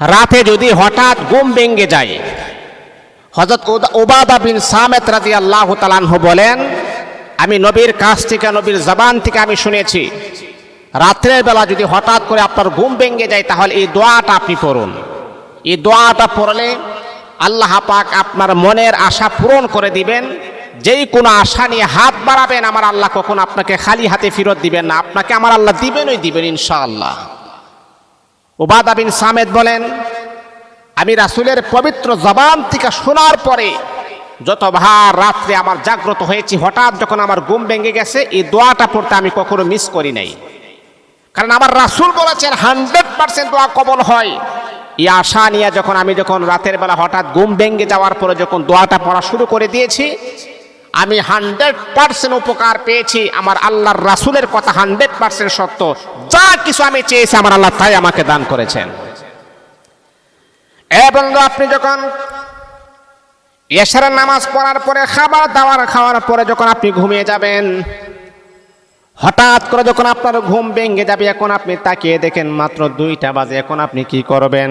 রাতে যদি হঠাৎ ঘুম ভেঙে যায় হজরত ওবাদা বিন সামেত রাজি আল্লাহ তালানহ বলেন, আমি নবীর কাছ থেকে, নবীর জবান থেকে আমি শুনেছি, রাত্রের বেলা যদি হঠাৎ করে আপনার ঘুম ভেঙে যায়, তাহলে এই দোয়াটা আপনি পড়ুন। এই দোয়াটা পড়লে আল্লাহ পাক আপনার মনের আশা পূরণ করে দিবেন। যেই কোনো আশা নিয়ে হাত বাড়াবেন, আমার আল্লাহ কখন আপনাকে খালি হাতে ফেরত দিবেন না। আপনাকে আমার আল্লাহ দিবেনই দিবেন, ইনশাআল্লাহ। ওবাদা বিন সামেদ বলেন, আমি রাসুলের পবিত্র জবান থেকে শোনার পরে যত ভার রাত্রে আমার জাগ্রত হয়েছি, হঠাৎ যখন আমার ঘুম ভেঙে গেছে, এই দোয়াটা পড়তে আমি কখনো মিস করি নাই। কারণ আমার রাসুল বলেছেন, হান্ড্রেড পার্সেন্ট দোয়া কবল হয়। এই আশা নিয়ে যখন আমি যখন রাতের বেলা হঠাৎ ঘুম ভেঙে যাওয়ার পরে যখন দোয়াটা পড়া শুরু করে দিয়েছি আমি হান্ড্রেড পার্সেন্ট উপকার পেয়েছি, আমার আল্লাহর রাসুলের কথা হান্ড্রেড পার্সেন্ট সত্য। যা কিছু আমি চেয়েছি, আমার আল্লাহ তাই আমাকে দান করেছেন। এবং আপনি যখন এশারের নামাজ পড়ার পরে, খাবার দাবার খাওয়ার পরে যখন আপনি ঘুমিয়ে যাবেন, হঠাৎ করে যখন আপনার ঘুম ভেঙে যাবে, এখন আপনি তাকিয়ে দেখেন মাত্র দুইটা বাজে, এখন আপনি কি করবেন?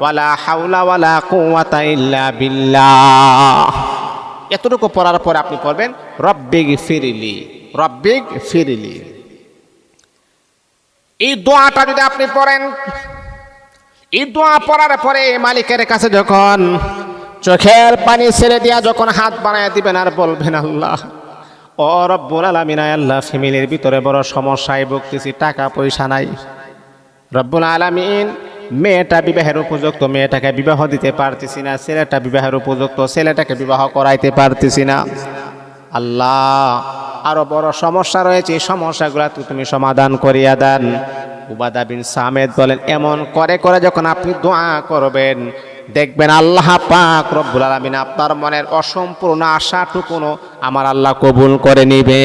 ওয়া লা হাওলা ওয়া লা কুওয়াতা ইল্লা বিল্লাহ। এতটুকু পড়ার পর আপনি পড়বেন, রব্বিগ ফিরিলি রব্বিগ ফিরিলি। এই দোয়াটা যদি আপনি পড়েন, এই দোয়া পড়ার পরে মালিকের কাছে যখন চোখের পানি ছেড়ে দিয়া যখন হাত বানায় দিবেন, আর বলবেন, আল্লাহ, ও রব্বুল আলামিন আল্লাহ, ফ্যামিলির ভিতরে বড় সমস্যায় ভুগতেছি, টাকা পয়সা নাই। রব্বুল আলামিন মেয়েটা বিবাহের উপযুক্ত, মেয়েটাকে বিবাহ দিতে পারতেছি না, ছেলেটা বিবাহের উপযুক্ত, ছেলেটাকে বিবাহ করাইতে পারতেছি না। আল্লাহ, আরও বড় সমস্যা রয়েছে, এই সমস্যাগুলো তো তুমি সমাধান করিয়া দেন। উবাদা বিন সামেদ বলেন, এমন করে করে যখন আপনি দোয়া করবেন, দেখবেন আল্লাহ পাক রব্বুল আলামিন আপনার মনের অসম্পূর্ণ আশাটুকুনো আমার আল্লাহ কবুল করে নিবে